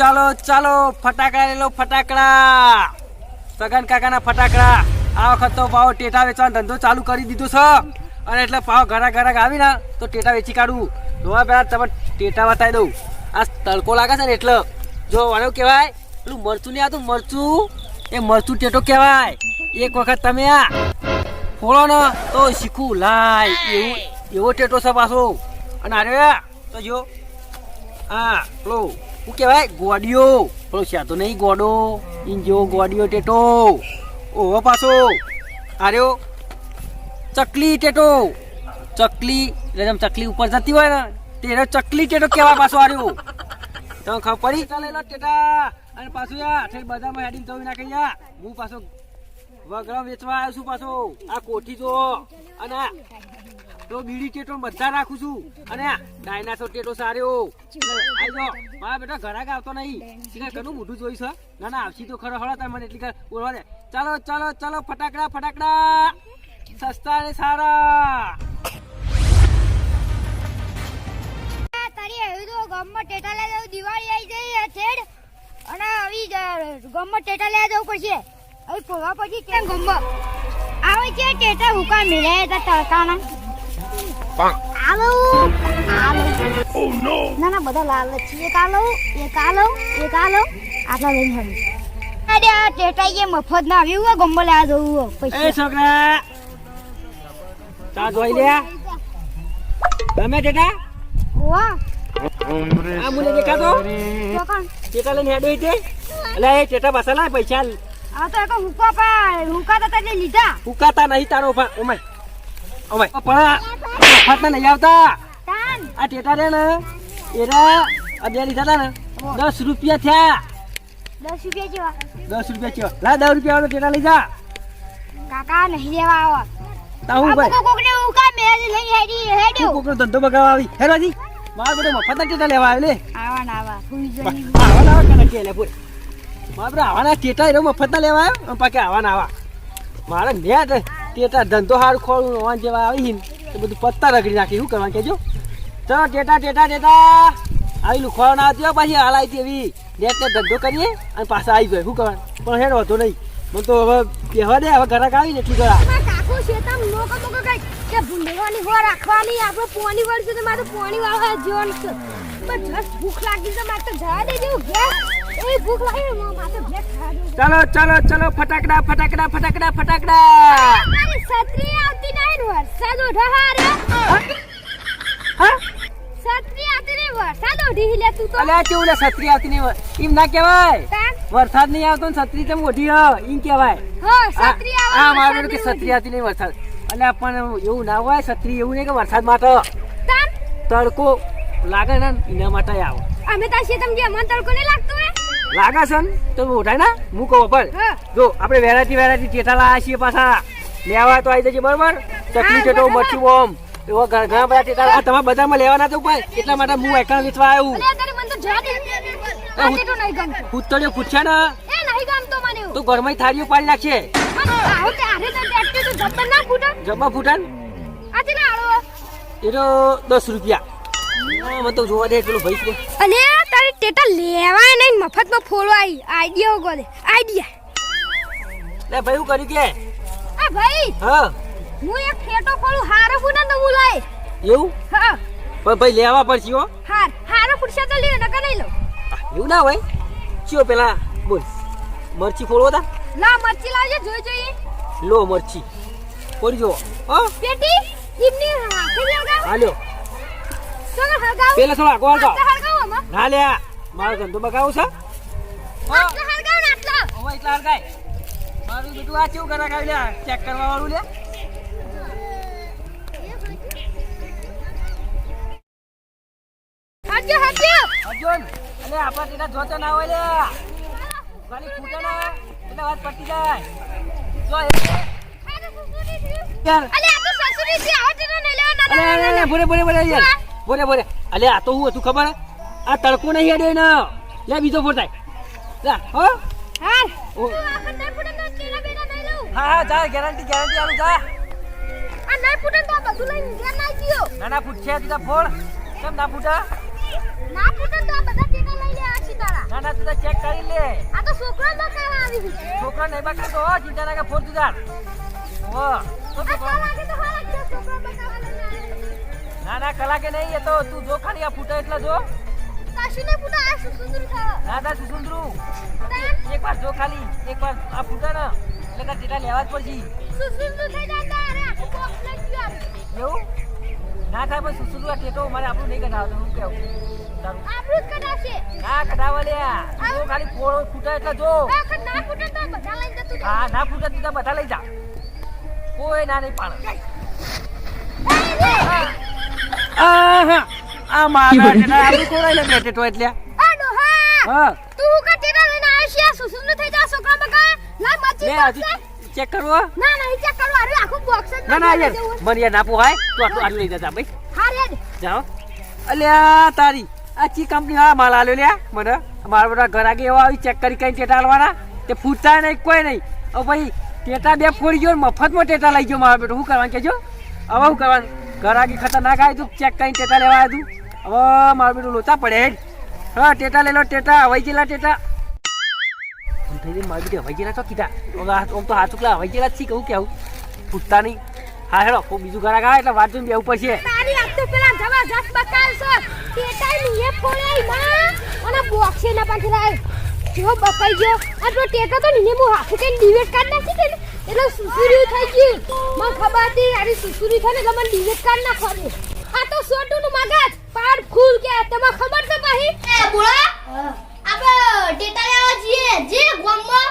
ચાલો ચાલો, ફટાકડા લઈ લો, ફટાકડા. સગન કાકાના ફટાકડા. આ વખત તો ભાવ ટેટા વેચવાનો ધંધો ચાલુ કરી દીધો છે. અને એટલે ભાવ ઘરા ઘરા આવી ને તો ટેટા વેચી કાઢું. જોવા પહેલા તમે ટેટા બતાવી દઉં. આ તડકો લાગે છે ને એટલે. જો આને કહેવાય, પેલું મરચું નહીં આવતું, મરચું. એ મરચું ટેટો કહેવાય. એક વખત તમે આ ફોડો ને તો શીખું લાય. એવું, એવો ટેટો છે પાછો. અને અરે તો જો. હા પેલો શું કહેવાય? ગોડિયો પેલો તો નહીં, ગોડો. જેવો ગોડિયો ટેટો. ઓહો, પાછો. આર્યો. ચકલી, ટેટો. ચકલી, એટલે જેમ ચકલી ઉપર જતી હોય ને તેનો ચકલી, ટેટો કેવા પાછો આર્યો. તમે ખબર પડી? ચાલે ટેટા. અને પાછું યા થઈ બધામાં હેડિંગ થયું નાખી યા હું પાછો વગડા વેચવા આવ્યો છું પાછો. આ કોઠી જો. અને તો બીડી ટેટો બધા રાખું છું. અને ડાયનાસોર ટેટો સાર્યો આઈ જો, મારા બેટા ઘરાક આવતો નહીં. શીખા ઘણું મોઢું જોઈ છે ના ના, આવશી તો ખરો. હળો, તમે મને એટલી બોલવા દે. ચાલો ચાલો ચાલો, ફટાકડા ફટાકડા. સસ્તા ને સારા. તારી આવી તો ગામમાં ટેટા લેવા જવું દિવાળી આવી જઈ છેડ. અને આવી ગામમાં ટેટા લઈ જવું પડશે. હવે પોવા પછી કેમ ગામમાં આવે છે, ટેટા હુકા મિલે તડકાના આલો આલો ના ના બધા લાલ છે એક આલો એક આલો એક આલો આટલા લઈને હવે અરે આ ટેટા એ મફત ના આવ્યું હોય ગામમાં લેવા જવું હોય એ પૈસા છોકરા ચા જોઈ લે ગમે ટેટા વાહ આ મુને દેખાતો ટેટા લઈને હેડો છે એટલે એ ટેટા પૈસા આ તો એક હુકા પા હુકા તો તે લીધા ફૂકાતા નહીં તારો ઓમાય ઓમાય પણ ફાટના નહીં આવતા? આ ટેટા રે ને એરા આ લીધા હતા ને. દસ રૂપિયા થયા. દસ રૂપિયા જેવા. દસ રૂપિયા થયો. લા દસ રૂપિયા વાળો ટેટા લઈ જા. કાકા નહીં લેવા આવો. તા ભાઈ? કોકને ઉકા મેલ લઈ હેડી હેડ્યો તું કોકનો ધંધો બગાવવા આવી. હેરવાજી મારા બધો મફતના ટેટા લેવા આવે લે. આવા ના આવા. ફૂઈ જઈ આવા ના આવા કને કે લે બોલ. મારા બધા આવાના ટેટા એનો મફતના લેવા આવ્યો? પાકે આવા ના આવા. મારે ટેટા ધંધો સારું ખોળું, ઓન જેવા આવી ને તો બધું પત્તા રગડી નાખી. શું કરવાનું કેજો ચલો ટેટા ટેટા ટેટા. આવી લુખવાડો ના આવતી પાછી હાલ આવી એવી. નેટ ધંધો કરીએ અને પાછા આવી ગયો. શું કરવાનું? પણ હેડ વાંધો નહીં. મને તો હવે કહેવા દે, હવે ઘરાક આવી ને એટલી માં કાકુ લોકો તો તો મારે પોણી વાળવા જીવન છે. પણ જસ્ટ ભૂખ લાગી તો મારે તો જવા દેજો જેવું ચાલો ચાલો ચાલો ફટાકડા ફટાકડા ફટાકડા ફટાકડા. મારી છત્રી આવતી નહીં વરસાદ ઓઢો હારે હા? છત્રી આવતી નહીં વરસાદ ઓઢી લે તું તો. અલ્યા કેવું લે છત્રી આવતી નહીં એમ ના કહેવાય. વરસાદ નહીં આવતો ને છત્રી તેમ ઓઢી હ એમ કહેવાય. હો છત્રી મારું કે છત્રી આવતી નહીં વરસાદ. અલ્યા પણ એવું ના હોય છત્રી એવું નહીં કે વરસાદ માટે. તડકો લાગે ને એના માટે આવો. અમે તાર શેતમ જે તડકો નહીં લાગતો હે? લાગે છે ને તો ઉઠાય ને? મૂકો પણ. જો આપણે વેરાથી વેરાતી ટેટા લાયા છીએ પાછા. લેવા તો આવી જશે બરોબર? ચકલી ટેટો મરચું બોમ. એવા ઘણા બધા ટેટા આ તમારા બધામાં લેવાના તો ભાઈ એટલા માટે હું એકણ વેચવા આવ્યું. કૂતળીઓ પૂછ્યા ને. તો ઘરમાં થાળીઓ પાડી નાખશે. ફૂટાન એ તો દસ રૂપિયા. હા, મને તો જોવા દે પેલું ભાઈ. અલે તારી ટેટા લેવાય નહીં મફતમાં ફોલવાય આઈડિયા ઉગો દે આઈડિયા. લે ભાઈ હું કરી કે? આ ભાઈ હા. હું એક ફેટો ખોલું હારો ફૂટે તો હું લાય. એવું? હા. પણ ભાઈ લેવા પડશે હો. હાર હારો ફૂટશે તો લ્યો નકર લઈ લો. એવું ના હોય? ચિયો પેલા બોલ. મરચી ફોડવો તા. લા મરચી લાવજો જોઈ જોઈ. લો મરચી. ફોડી જો હા. પેટી ઇમની તો હગાવ. પેલા થોડા આગો હળગાવ હગાવ આમાં. ના લે મારો ધંધો બગાવું છે. હા આટલા હગાવ ને આટલા. હવે એટલા મારું બધું આ કેવું કરા કાઢી લે ચેક કરવા વાળું લે હટજો હટજો અર્જુન અલે જોતો ના હોય લે. ખાલી ફૂટે ના. એટલે વાત પટી જાય. જો યાર. અલે આ તો સસુરી છે આવો તેનો લેવા ના યાર. અલે આ તો હું હતું ખબર? આ તડકો નહીં હેડે ને લે બીજો ફોટાય હો? હાર તું આખા ફૂટે તો તેના બેના નહીં લઉં. હા હા જા ગેરંટી ગેરંટી આલું જા. આ નહીં ફૂટે તો બધું લઈને ઘેર ના ગયો ના ના ફૂટશે તીધા ફોડ. કેમ ના ફૂટા? ના ફૂટે તો બધા ટેટા લઈ લે આછી તારા ના ના તું ચેક કરી લે. આ તો છોકરા બકાવા આવી છે. છોકરા નહીં બકાતો તો ચિંતા ના ફોન તું તાર હો. તો આ તું જ છોકરા બકાવા ના ના કલાકે નહીં એ તો તું જો ખાલી આ ફૂટે એટલે જો. કાશી ને ફૂટા આ શું સુંદર થયો ના ના સુસુંદરું. એક વાર જો ખાલી એક વાર આ ફૂટે ને એટલે કે જેટલા લેવા જ પડશે. શું સુંદર થઈ જાય અરે આખું બોક્સ લઈ ગયું. એવું? ના થાય પણ સુસુંદરું આ ટેટો મારે આપણું નહીં કઢાવતો હું કેવું આપણું જ કદાશે ના કઢાવા લે જો ખાલી ફોડો ફૂટે એટલે જો. ના ફૂટે તો બધા લઈને જતું. હા ના ફૂટે તો બધા લઈ જા. કોઈ ના નહીં પાડે. આહા. આ મારા ટેટા આપણું કોરાઈ લે બે તો એટલે. આ ડોહા હા. તું હું કા ટેટા લઈને આવ્યો છે? આ થઈ જા છોકરા બકાવા? લાય મચી લે લાય. ચેક કરવો. ના ના ચેક કરવા. અરે આખું બોક્સ જ ના ના યાર. મને યાર ના પોહાય તું આટલું આટલું લઈ જતા ભાઈ હા રેડ જાઓ. અલ્યા તારી આ ચી કંપની વાળા માલ આલ્યો લ્યા મને? મારા બધા ઘર આગે એવા આવી ચેક કરી કઈ ટેટા આલવાના. તે ફૂટતા નહીં કોઈ નહીં. હવે ભાઈ ટેટા બે ફોડી ગયો ને મફતમાં ટેટા લઈ ગયો મારા બેટો. શું કરવાનું કેજો હવે શું કરવાનું? ઘર આગે ખતરનાક આવ્યું તું ચેક કરીને ટેટા લેવા આવ્યું હવે મારું બેટું લોચા પડે હેડ. હા, ટેટા લઈ લો, ટેટા. હવાઈ ગયેલા ટેટા. થઈ જઈને બેટી હવાઈ ગયેલા તો કીધા. આમ તો હાથ ઉકલા હવાઈ ગયેલા જ છી કહું કે આવું ફૂટતા નહીં. હા, હેડો, કોઈ બીજું ઘરા આવે એટલે વાત જોઈને બેવું પડશે. તારી આ તો પેલા જવા બકાલ બકાલશો ટેટા ની એ ફોડાઈ, માં. અને બોક્સ એના પાછળ રાય જો બકાઈ ગયો. આ તો ટેટા તો નીને મો હાથે કઈ ડિવેટ કાઢ નાખી દે ને, એટલે સુસુરી થઈ ગઈ મને ખબર હતી, અરે સુસુરી થાય ને એટલે મને ડિવેટ કાઢ નાખવા દે આ તો સોટું નું મગજ. પાડ ખુલ કે તમને ખબર છે ભાઈ એ બોળા આપણે ડેટા લેવા જઈએ. જે ગામમાં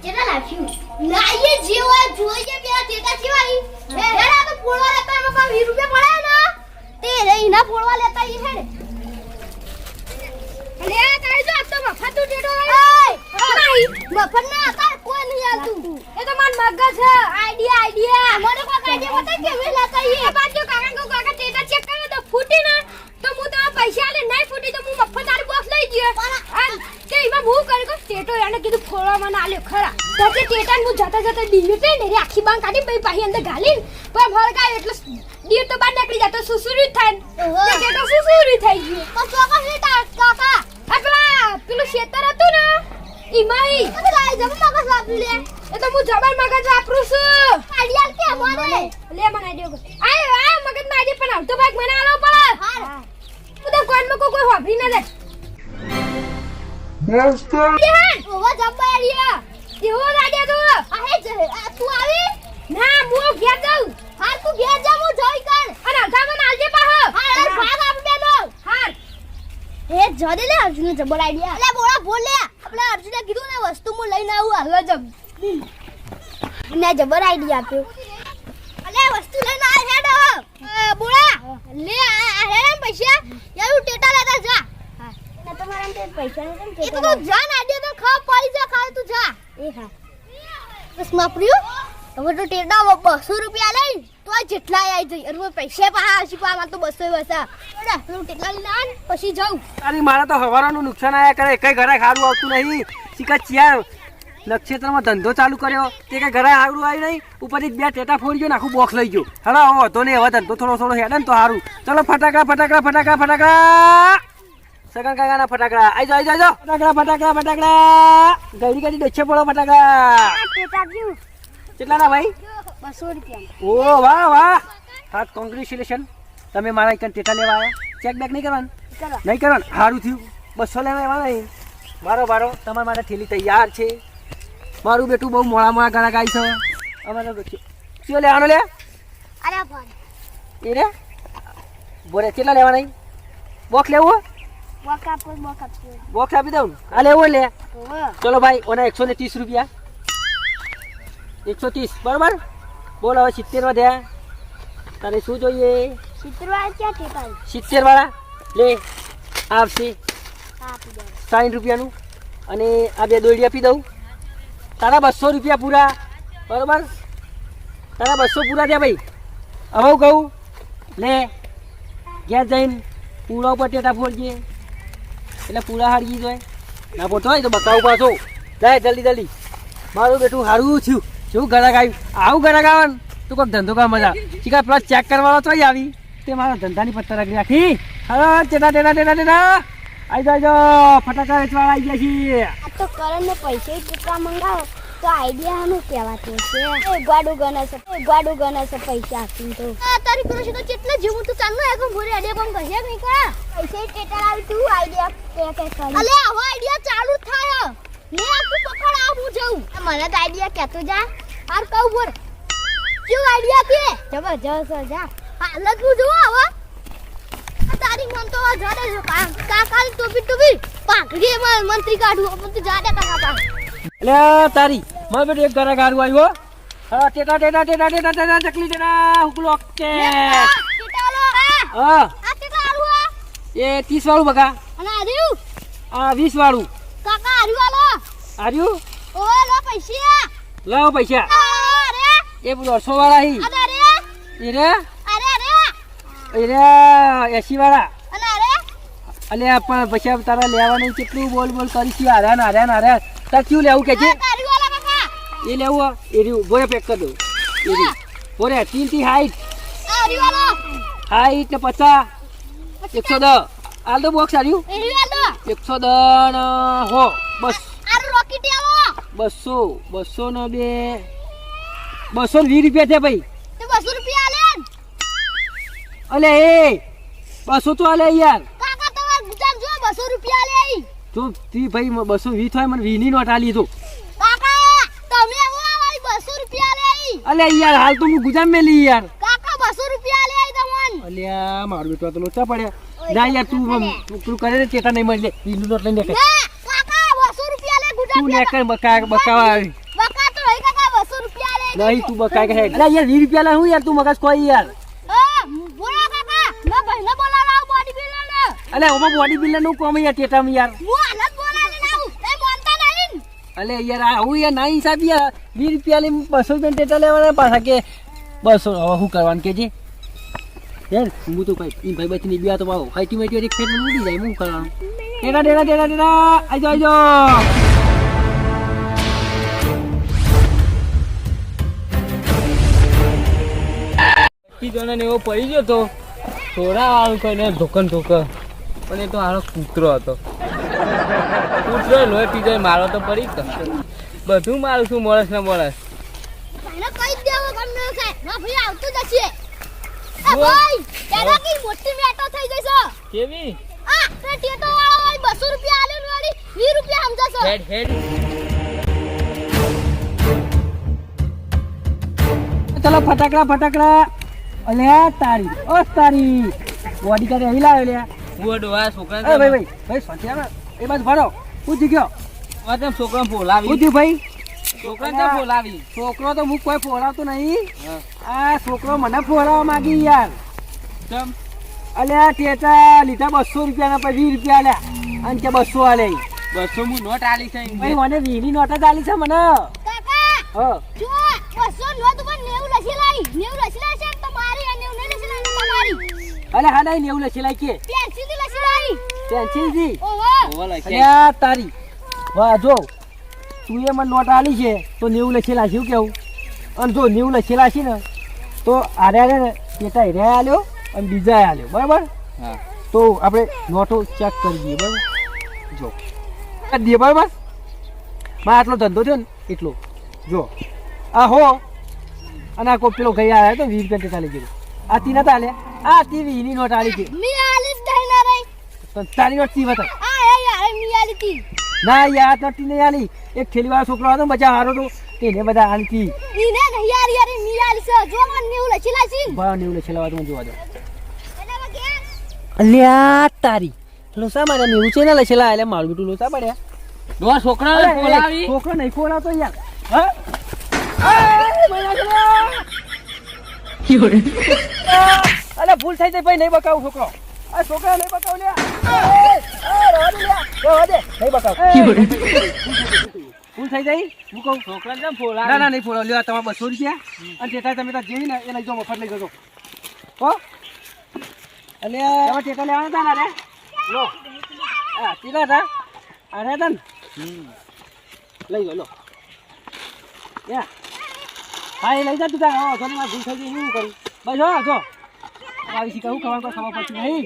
ટેટા લાવ્યું લાઈએ જે હોય જોઈએ બે ડેટા સિવાય. હે. તો પોળવા લેતા એમાં કોઈ 20 રૂપિયા પડે ને? તે રે ઇના પોળવા લેતા ઈ હેડે. અલે આ તારી જો આ તો મફત ટેટો એય મફત ના તાર કોઈ નહીં આવતું. એ તો માર મગજ છે. Idea idea. મને કોઈ આઈડિયા બતાય કે વે લેતા ઈ એ બાજુ કાકા કો કાકા ડેટા ચેક કરે તો ફૂટી ના. પૈસા લે નહીં ફૂટી તો હું મફત તારી બોક્સ લઈ ગયો. કે એમાં હું કરી કો ટેટો એને કીધું ફોડવા મને આલ્યો ખરા. તો તે ટેટા હું જતા જતા ડીવી પે ને આખી બાંગ કાઢી પછી પાછી અંદર ઘાલીને પછી ભડકાય એટલે ડીર તો બહાર નીકળી જતો સુસુરી થાય. તે ટેટો સુસુરી થઈ ગયું. તો ચોકસ લેતા કાકા. આ પેલું ખેતર હતું ને ઈમાઈ. મને જમ મગસ વાપરી લે. એ તો હું જબર જડે જબર આઈડિયા અલે બોલા બોલ. લે આપણે અર્જુને કીધું ને વસ્તુ હું લઈને આવું હાલો જબ મેં જબર આઈડિયા આપ્યો. અલે વસ્તુ લઈને આ હેડ. બોલા. લે આ હેડ પૈસા. યાર ટેટા લેતા જા. ના તમારા તે પૈસા ને એ તો જા ને આઈડિયા તો ખા પડી જા ખા તું જા. એ હા. બસ માપર્યું હવે તો ટેટા બસો રૂપિયા તો આવી જઈ. અરે પૈસા પાહા હશે પાહા તો બસો બસા. પેલું ટેટા લઈને પછી જાઉં. અરે મારા તો હવારાનું નુકસાન આયા કરે. કઈ ઘરે ખારું આવતું નહીં. શીખા ચિયા નક્ષત્રમાં ધંધો ચાલુ કર્યો. તે કઈ ઘરે આવડું આવ્યું નહીં. ઉપરથી બે ટેટા ફોડી ગયો આખું બોક્સ લઈ ગયો. હલો હવે તો નહીં હવે ધંધો થોડો થોડો હેડે ને તો સારું ચલો ફટાકડા ફટાકડા ફટાકડા ફટાકડા. સગન કાકાના ફટાકડા. આઈ જાઓ આઈ જાઓ ફટાકડા ફટાકડા ફટાકડા. ગળી ગળી ડચ્છે પડો ફટાકડા. કેટલાના ભાઈ? બસો રૂપિયા. ઓ વાહ વાહ. હા કોંગ્રેચ્યુલેશન તમે મારા એક ટેટા લેવા આવ્યા. ચેક બેક નહીં કરવાનું? નહીં કરવાનું. સારું થયું. બસો લેવા એવા નહીં મારો મારો તમારા માટે થેલી તૈયાર છે. મારું બેટું બહુ મોડા મોડા ગળા ગાય છે. અમારો શું લેવાનો લે એ રે બોલે કેટલા લેવા નહીં બોક્સ લેવું બોક્સ આપી દઉં આ લેવો લે. ચલો ભાઈ ઓના એકસો ને ત્રીસ રૂપિયા. એકસો ત્રીસ. બરોબર? બોલ હવે સિત્તેર વધ્યા તારે શું જોઈએ? ક્યાં સિત્તેર વાળા? લે આપશે આપી સાઠ રૂપિયાનું. અને આ બે દોડી આપી દઉં. તારા બસો રૂપિયા પૂરા. બરોબર? તારા બસો પૂરા થયા ભાઈ. હવે હું કહું લે ઘેર જઈને પૂરા ઉપર ટેટા ફોડજે. એટલે પૂરા હારી જોઈએ ના પોતો હોય તો બકાવું પાછો. જાય જલ્દી જલ્દી. મારું બેટું સારું થયું. શું ગરાક આવ્યું આવું ગરાક આવે ને તું કોઈક ધંધો કરવા મજા શીખા પેલા ચેક કરવાનો તો આવી તે મારા ધંધાની પત્તા રાખી રાખી. હા ટેટા ટેટા ટેટા ટેટા આઈ જાજો ફટાકડા વેચવા આવી ગયા છીએ. આ તો કરણને પૈસે ચૂકવા મંગાવો. તો આઈડિયા શું કહેવાતું છે એ ગાડું ગણે છે એ ગાડું ગણે છે પૈસા આપી તો. તારી કરો છે તો કેટલા જેવું તો ચાલનો એકમ ભરે આઈડિયા પણ કહે નહીં કા પૈસે ટેટર આવી તું આઈડિયા કે કે કરી. અલે આવો આઈડિયા ચાલુ જ થાય લે આ તું પકડ આ હું જઉં. મને તો આઈડિયા કહેતો જા. આર કા ઉપર. કેવું આઈડિયા કે જબરજસ્ત જા. હાલત હું જોઉં હવે. તારી મન તો જાડે કા કાકા ટોપી ટોપી? પાઘડી માં મંત્રી કાઢું પણ તું જાડે કાકા પા. લે તારી મારે બેટું એક ઘરે ગારું આવ્યો હા. ટેટા ટેટા ટેટા ટેટા ટેટા ચકલી ટેટા હુકલો આ હા. એ ત્રીસ વાળું બકા. અને આર્યું? આ વીસ વાળું કાકા આર્યું આલો. આર્યું? ઓય લો પૈસા. લાવો પૈસા. એ દોઢસો વાળા હી. એરે અરે એ રે? અરે અરે એ રે એસી વાળા અલે પણ પછી તારા લેવાનું કેટલું બોલ બોલ કરીશું હાર્યા ને હાર્યા ને હાર્યા તાર કયું લેવું કે છે? એ લેવું? એ રહ્યું બોરે પેક કરી દઉં. એ રહ્યું. બોરે તીનથી હાઈટ હાઈટ ને પચાસ. એકસો દસ. હાલ તો બોક્સ હાર્યું એકસો દસ હો. બસ. બસો બસો નો બે. બસો વીસ રૂપિયા છે ભાઈ. બસો રૂપિયા આલે અલે એ બસો તો આલે યાર. કાકા તમાર ગુજામ જો બસો રૂપિયા આલે તો તી ભાઈ બસો વીસ થાય મને વીની નોટ આલી તો કાકા તમે હું આવાઈ 200 રૂપિયા આલે અલે યાર હાલ તો હું ગુજામ મેલી યાર. કાકા બસો રૂપિયા આલે તમને. અલ્યા મારું બેટો તો લોચા પડ્યા. ના યાર તું તું કરે ને ચેતા નહીં મળી. વીની નોટ લઈને દેખાય ના, કાકા 200 રૂપિયા લે ગુજામ તું ને કઈ બકા બકાવા આવી. બકા તો રહી કાકા 200 રૂપિયા લે નહીં તું બકા કે અરે યાર 20 રૂપિયા લા હું યાર તું મગજ કોઈ યાર. હા બોલો કાકા મેં ભાઈને બોલાવડાવ બોડી બિલ્ડરને અલે ઓમાં બોડી બિલ્ડરનું કોમ યાર ટેટામાં યાર. હું હાલત બોલાવીને આવું એ માનતા નહીં. અલે યાર આ હું યાર ના હિસાબ યાર 20 રૂપિયા લે બસો રૂપિયા ટેટા લેવાના પાછા કે બસો હવે શું કરવાનું કે છે યાર હું તો કઈ ઈ ભાઈ બચની બિયા તો પાવ હાઈટી મેટી એક ફેર ઉડી જાય હું કરવાનું? ટેટા ટેટા ટેટા ટેટા આજો આજો કીધોને એવો પડી ગયો તો થોડા વાળું કહીને ધોકન ધોકન. પણ એ તો હારો કૂતરો હતો. કૂતરો લોહી પી જાય મારો તો પડી જ બધું મારું છું મોરસ. ને ના જશે કેવી? આ તે ટેટો વાળો હોય 200 રૂપિયા આલે વાળી 20 રૂપિયા સમજશે. હેડ હેડ. ચલો ફટાકડા ફટાકડા. અલે તારી ઓ તારી. બોડી કાઢે અહીં લાવ્યો લ્યા હું છોકરા એ ભાઈ ભાઈ એ બાજુ ફરો પૂછી ગયો. છોકરા શું બોલાવી. થયું ભાઈ. છોકરા બોલાવી? છોકરો તો હું કોઈ ફોડાવતો નહીં. આ છોકરો મને ફોડાવવા માંગી યાર. ચમ અલ્યા ટેટા લીધા બસો રૂપિયાના પછી વીસ રૂપિયા લ્યા અને કે બસો આલે. બસો હું નોટ આલી છે ભાઈ મને વીની નોટ જ આલી છે મને. કાકા હા. જો બસો નોટ પર 90 લખી લાઈ 90 લખી લાઈ અલે હા નહીં નેવું લખી લાય કે પેન્સિલથી લખી લાઈ પેન્સિલથી ઓવા અલ્યા તારી. વાહ જો. તું એ મને નોટ આલી છે તો નેવું લખેલા છે શું કેવું? અને જો નેવું લખેલા છે ને તો આરે આરે ને પેટા હેરે આલ્યો અને બીજા આલ્યો. બરાબર? તો આપણે નોટો ચેક કરી દઈએ બરાબર? જો. દે બરાબર? મારે આટલો ધંધો થયો ને એટલો. જો. આ હો. અને આ કોઈ પેલો ગઈ આવ્યો તો વીસ રૂપિયા લઈ ગયો આ તી નતા આલે આ તી વીની નોટ આલી છે મી આલી જ નહીં ના રહી. તો તારી નોટ તી બતાવ આ એ યાર મી આલી તી. ના યાર નોટી નહીં આલી. એક થેલી વાળો છોકરો હતો બચા હારો તો તેને બધા આલી તી ઈને નહીં યાર યાર મી આલી છે જો મને 90 લખી લાઈ છે ભાવ નેવું લખેલા વાત હું જોવા દો. અલ્યા તારી. લોસા મારે નેવું છે ને લખેલા એટલે મારું બેટું લોસા પડ્યા. ડોહા છોકરા બોલાવી. છોકરો નહીં ખોલાવતો યાર. હા? અલે ભૂલ થઈ જાય ભાઈ નહીં બકાવું છોકરો આ છોકરા નહીં બકાવ બકાવ ભૂલ થઈ જાય હું કહું છોકરા કેમ ના બોલાવી ના નહીં ફોડો લ્યો તમારા બસો રૂપિયા અને ટેટા તમે ત્યાં જેવી ને એ લઈ જાઓ મફત લઈ જજો હો એટલે એમાં ટેટા લેવાના હતા ને અરે લો હા ટેટા હતા અરે હતા ને લઈ જાઓ લો યા હા એ લઈ જા તું ત્યાં હો તને વાર ભૂલ થઈ ગઈ હું કરું. બસ હો જો. આવી શીખા હું ખબર ખબર પડતી નહીં.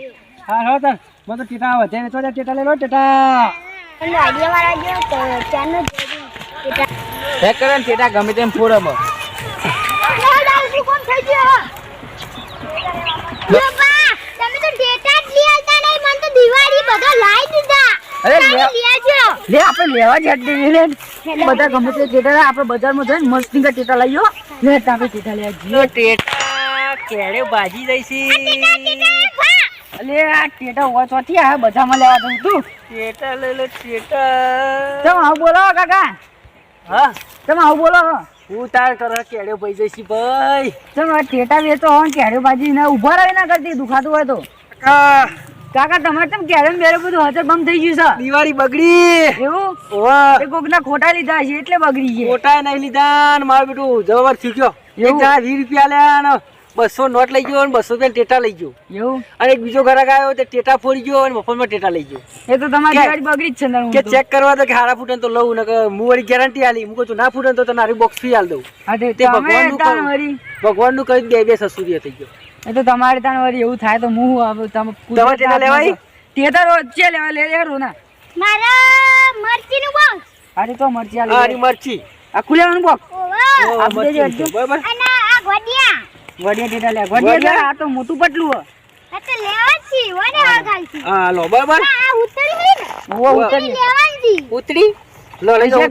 હા હા તાર. મને તો ટેટા આવે. તેને તો ટેટા લઈ લો ટેટા. અને આઈડિયા વાળા જો તો ચાનો જોડી હે કરે ને ટેટા ગમે તેમ ફોડમ કોણ થઈ ગયો બાપા તમે તો ડેટા જ લઈ આવતા નહીં. મને તો દિવાળી બધો લાવી દીધા. અરે લે- આપણે લેવા જ હટી લે. બધા ગમે તે ટેટા આપણે બજારમાં જઈને મસ્તી કા ટેટા લઈ લે આપણે ટેટા લઈ આવજો ટેટા કેળે ભાજી જઈશી. અલે આ ટેટા હોય ચોથી આ બધામાં લેવા જઉં તું ટેટા લઈ લે ટેટા. તમે આવું બોલો કાકા. હા? તમે આવું બોલો. હું તાર કરે કેળે ભાઈ જઈશી ભાઈ. તમે આ ટેટા વેચો હો કેળે ભાજી ને ઊભા રહી ના કરતી દુખાતું હોય તો. કાકા કાકા તમારે તેમ કેરમ બેરમ બધું હાજર બમ થઈ ગયું દિવાળી બગડી. છે એવું? ઓવા. એ કોકના ખોટા લીધા છે એટલે બગડી છે ખોટા નહીં લીધા ને મારું બેટું જવાબ થયો એક જણા વીસ રૂપિયા લ્યા ને બસો નોટ લઈ ગયો અને બસો રૂપિયા ટેટા લઈ ગયો. એવું? અને એક બીજો ઘરાક આવ્યો તે ટેટા ફોડી ગયો અને મફતમાં ટેટા લઈ ગયો. એ તો તમારી ગાડી બગડી જ છે કે ચેક કરવા તો કે હારા ફૂટે તો લઉં ને હું વળી ગેરંટી આલી. હું કહું છું ના ફૂટે તો તને હારી બોક્સ ફી આલ દઉં. ભગવાન તે ભગવાનનું કહી બે બે સસુરી થઈ ગયો. એ તો તમારે તાણ વળી એવું થાય તો હું તમે ટેટા લેવાય? રોજ છે લેવા લે લેરો ના. મારા મરચી નું બોક્સ અરે તો મરચી આ અરે મરચી. આ ખુલેવાનું બોક ઓવા ઓ, મરચી. બરાબર. અને આ ગોડિયા. ગોડિયા દેતા લે? વડિયા આ તો મોટું પટલું હો. આ તો લેવા છી વને હળગાલ છી હા લો બરાબર. આ ઉતરી હે ને. ઓ ઉતરી લેવાની. ઉતરી? લો લઈ જાઓ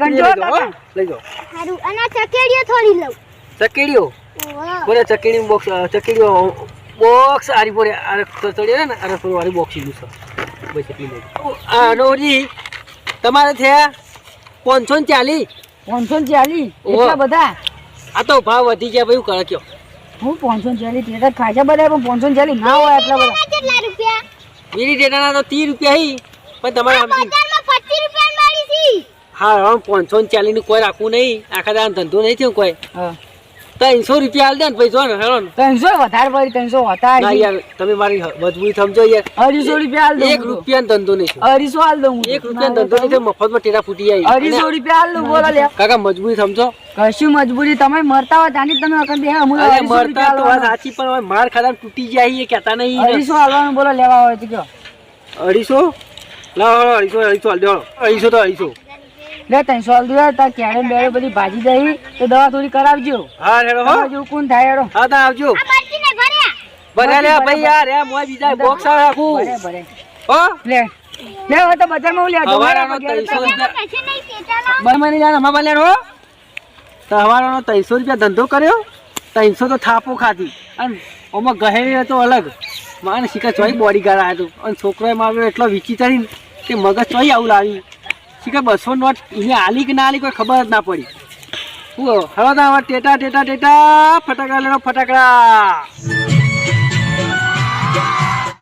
લઈ જાઓ સારું અને આ ચકેડીઓ થોડી લઉં. ચકેડીઓ? બોલે ચકીડી બોક્સ ચકીડી બોક્સ આરી પોરે આરે તતડી ને આરે પોરે વાળી બોક્સ લીધું છે. બસ એટલી લઈ આ નોરી તમારે થયા પાંચસો ને ચાલીસ? પાંચસો ને ચાલીસ? એટલા બધા? આ તો ભાવ વધી ગયા ભાઈ કરે કયો. હું પાંચસો ને ચાલીસ ટેટા ખાસા બધા પણ પાંચસો ને ચાલીસ ના હોય એટલા બધા. કેટલા રૂપિયા? વીરી ડેટાના તો ત્રીસ રૂપિયા હી પણ તમારે હા પાંચસો ને ચાલીસનું કોઈ રાખવું નહીં. આખા દાન ધંધો નહીં થયો કોઈ. હા. ત્રણસો રૂપિયા હાલ દે ને પૈસો ને. હેલો ત્રણસો વધારે પડી ત્રણસો ના યાર તમે મારી મજબૂરી સમજો યાર. અઢીસો રૂપિયા દઉં એક રૂપિયા ધંધો નહીં અઢીસો હાલ દઉં એક રૂપિયા ધંધો નહીં મફતમાં ટેરા ફૂટી આવી અઢીસો રૂપિયા હાલ દઉં બોલો લે કાકા મજબૂરી સમજો. કશું મજબૂરી? તમે મરતા હોય ત્યાંની જ તમે વખત દે હું અરે મરતા તો વાત સાચી પણ હવે માર ખાધા તૂટી જાય એ કહેતા નહીં અઢીસો હાલવાનું બોલો લેવા હોય તો કયો. અઢીસો? લાવો અઢીસો અઢીસો હાલ. દેવાનો અઢીસો તો અઢીસો. લે ત્રણસો હાલ દઉં તાર ક્યારે બેડે બધી ભાજી દઈ તો દવા થોડી કરાવજો. હા હેડો હો. જો કોણ થાય હેડો. હા તા આવજો. આ મરચી ને ભર્યા લે ભાઈ યાર એ મોય બીજા બોક્સ રાખું. ભરે ભરે હો? લે લે હવે તો બજારમાં હું લે હવારાનો ત્રણસો રૂપિયા. કશું નહીં ટેટા લાવ બને જાણ હો. તો હવારાનો ત્રણસો રૂપિયા ધંધો કર્યો. ત્રણસો તો થાપો ખાધી. અને ઓમાં ગહેરી હતો અલગ. મારે શીખા ચોઈ બોડી ગાર્ડ આવ્યો હતો અને છોકરોએ મારો એટલો વિચિતરી કે મગજ ચોઈ આવું લાવી શીખા બસો નોટ અહીંયા આલી કે ના આલી કોઈ ખબર જ ના પડી. હું હવે ટેટા ટેટા ટેટા, ફટાકડા લેવા ફટાકડા.